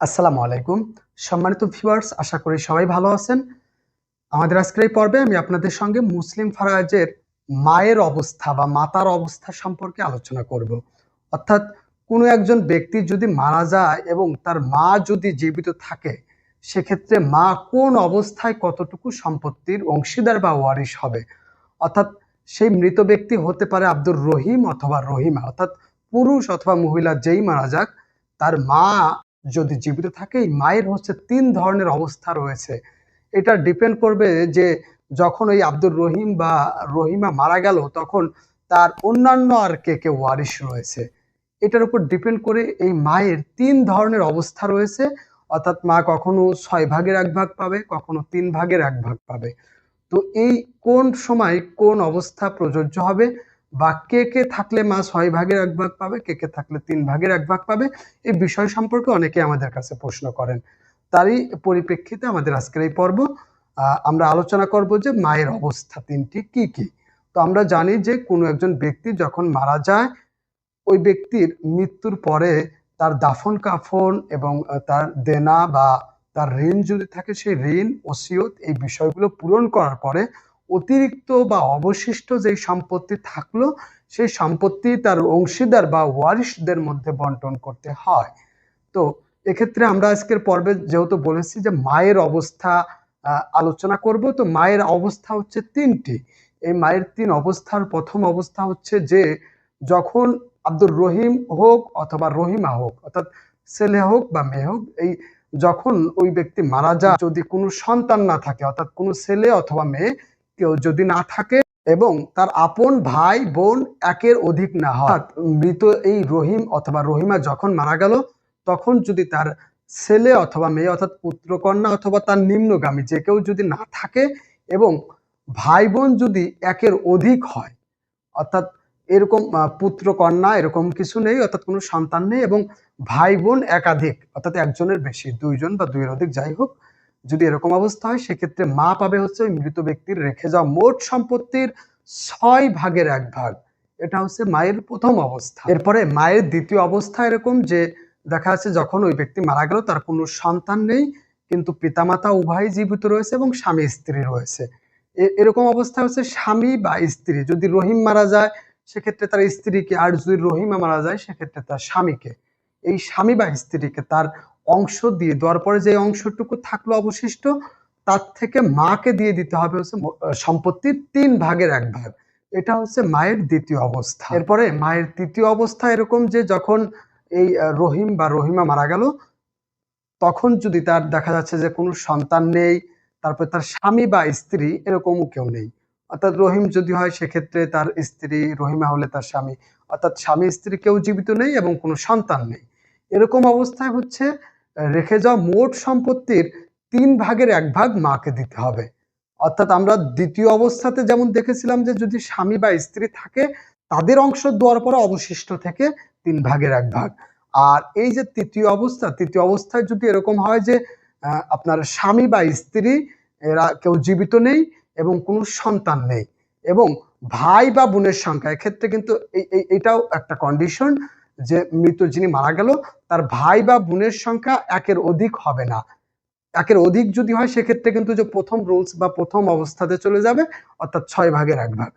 আসসালামু আলাইকুম। সম্মানিত ভিউয়ার্স, আশা করি সবাই ভালো আছেন। আমাদের আজকের এই পর্বে আমি আপনাদের সঙ্গে মুসলিম ফারাজের মায়ের অবস্থা বা মাতার অবস্থা সম্পর্কে আলোচনা করব। অর্থাৎ কোনো একজন ব্যক্তি যদি মারা যায় এবং তার মা যদি জীবিত থাকে, সেক্ষেত্রে মা কোন অবস্থায় কতটুকু সম্পত্তির অংশীদার বা ওয়ারিশ হবে? অর্থাৎ সেই মৃত ব্যক্তি হতে পারে আব্দুর রহিম অথবা রহিমা। অর্থাৎ পুরুষ অথবা মহিলা যেই মারা যাক, তার মা যদি জীবিত থাকে মায়ের হচ্ছে তিন ধরনের অবস্থা রয়েছে। এটা ডিপেন্ড করবে যে যখন ওই আব্দুর রহিম বা রহিমা মারা গেল, তখন তার অন্যান্য আর কে কে ওয়ারিশ রয়েছে। এটার উপর ডিপেন্ড করে এই মায়ের তিন ধরনের অবস্থা রয়েছে। অর্থাৎ মা কখনো ছয় ভাগের এক ভাগ পাবে, কখনো তিন ভাগের এক ভাগ পাবে। তো এই কোন সময় কোন অবস্থা প্রযোজ্য হবে? বা কে কে থাকলে মা ছয় ভাগের এক ভাগ পাবে, কে কে থাকলে তিন ভাগের এক ভাগ পাবে, এই বিষয় সম্পর্কে অনেকে আমাদের কাছে প্রশ্ন করেন। তারই পরিপ্রেক্ষিতে আমাদের আজকের এই পর্ব আমরা আলোচনা করব যে মায়ের অবস্থা তিনটি কি কি। তো আমরা জানি যে কোনো একজন ব্যক্তি যখন মারা যায়, ওই ব্যক্তির মৃত্যুর পরে তার দাফন কাফন এবং তার দেনা বা তার ঋণ যদি থাকে, সেই ঋণ, ওসিয়ত এই বিষয়গুলো পূরণ করার পরে অতিরিক্ত বা অবশিষ্ট যে সম্পত্তি থাকল, সেই সম্পত্তি তার অংশীদার বা ওয়ারিশদের মধ্যে বন্টন করতে হয়। তো এক্ষেত্রে আমরা আজকের পর্বে যেহেতু বলেছি যে মায়ের অবস্থা আলোচনা করব, তো মায়ের অবস্থা হচ্ছে তিনটি। এই মায়ের তিন অবস্থার প্রথম অবস্থা হচ্ছে যে, যখন আব্দুর রহিম হোক অথবা রহিমা হোক, অর্থাৎ ছেলে হোক বা মেয়ে হোক, এই যখন ওই ব্যক্তি মারা যায়, যদি কোনো সন্তান না থাকে, অর্থাৎ কোনো ছেলে অথবা মেয়ে কেউ যদি না থাকে এবং তার আপন ভাই, বোন একের অধিক না হয়। মৃত এই রহিম অথবা রহিমা যখন মারা গেল, তখন যদি তার ছেলে অথবা মেয়ে, অর্থাৎ পুত্রকন্যা অথবা তার নিম্নগামী যে কেউ যদি না থাকে এবং ভাই, বোন যদি একের অধিক হয়, অর্থাৎ এরকম পুত্র কন্যা এরকম কিছু নেই, অর্থাৎ কোনো সন্তান নেই এবং ভাই, বোন একাধিক, অর্থাৎ একজনের বেশি, দুইজন বা দুইয়ের অধিক, যাই হোক যদি এরকম অবস্থা হয়, সেক্ষেত্রে মা পাবে হচ্ছে ওই মৃত ব্যক্তির রেখে যাওয়া মোট সম্পত্তির ছয় ভাগের এক ভাগ। এটা হচ্ছে মায়ের প্রথম অবস্থা। এরপরে মায়ের দ্বিতীয় অবস্থা এরকম যে দেখা যাচ্ছে যখন ওই ব্যক্তি মারা গেল, তার কোনো সন্তান নেই, কিন্তু পিতামাতা উভয় জীবিত রয়েছে এবং স্বামী স্ত্রী রয়েছে। এরকম অবস্থা হচ্ছে স্বামী বা স্ত্রী। যদি রহিম মারা যায়, সেক্ষেত্রে তার স্ত্রীকে, আর যদি রহিমা মারা যায়, সেক্ষেত্রে তার স্বামীকে। এই স্বামী বা স্ত্রীকে তার অংশ দিয়ে দেওয়ার পরে যে অংশটুকু থাকল অবশিষ্ট, তার থেকে মাকে দিয়ে দিতে হবে হচ্ছে সম্পত্তির তিন ভাগের এক ভাগ। এটা হচ্ছে মায়ের দ্বিতীয় অবস্থা। এরপরে মায়ের তৃতীয় অবস্থা এরকম যে যখন এই রহিম বা রহিমা মারা গেল, তখন যদি তার দেখা যাচ্ছে যে কোনো সন্তান নেই, তারপরে তার স্বামী বা স্ত্রী এরকমও কেউ নেই। অর্থাৎ রহিম যদি হয়, সেক্ষেত্রে তার স্ত্রী রহিমা হলে তার স্বামী। অর্থাৎ স্বামী স্ত্রী কেউ জীবিত নেই এবং কোনো সন্তান নেই। এরকম অবস্থায় হচ্ছে রেখে যাওয়া মোট সম্পত্তির তিন ভাগের এক ভাগ মাকে দিতে হবে। অর্থাৎ আমরা দ্বিতীয় অবস্থাতে যেমন দেখেছিলাম যে যদি স্বামী বা স্ত্রী থাকে, তাদের অংশ দেওয়ার পরে অবশিষ্ট থেকে তিন ভাগের এক ভাগ। আর এই যে তৃতীয় অবস্থা, তৃতীয় অবস্থায় যদি এরকম হয় যে আপনার স্বামী বা স্ত্রী, এরা কেউ জীবিত নেই এবং কোনো সন্তান নেই এবং ভাই বা বোনের সংখ্যা, এক্ষেত্রে কিন্তু এটাও একটা কন্ডিশন যে মৃত যিনি মারা গেল, তার ভাই বা বোনের সংখ্যা একের অধিক হবে না। একের অধিক যদি হয়, সেক্ষেত্রে কিন্তু যে প্রথম রুলস বা প্রথম অবস্থাতে চলে যাবে, অর্থাৎ ছয় ভাগের এক ভাগ।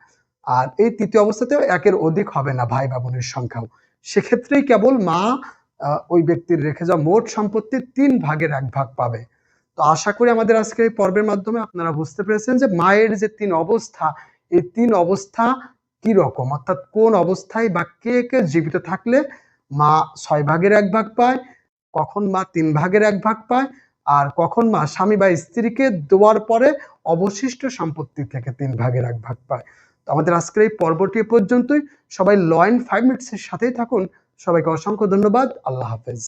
আর এই তৃতীয় অবস্থাতেও একের অধিক হবে না ভাই বা বোনের সংখ্যাও। সেক্ষেত্রেই কেবল মা ওই ব্যক্তির রেখে যাওয়া মোট সম্পত্তির তিন ভাগের এক ভাগ পাবে। তো আশা করি আমাদের আজকের এই পর্বের মাধ্যমে আপনারা বুঝতে পেরেছেন যে মায়ের যে তিন অবস্থা, এই তিন অবস্থা কি রকম? অর্থাৎ কোন অবস্থায় বা কে কে জীবিত থাকলে মা ছয় ভাগের এক ভাগ পায়, কখন মা তিন ভাগের এক ভাগ পায়, আর কখন মা স্বামী বা স্ত্রীকে দেওয়ার পরে অবশিষ্ট সম্পত্তি থেকে তিন ভাগের এক ভাগ পায়। তো আমাদের আজকের এই পর্বটি পর্যন্তই। সবাই লয়েন ফাইভ মিনিটসের সাথেই থাকুন। সবাইকে অসংখ্য ধন্যবাদ। আল্লাহ হাফেজ।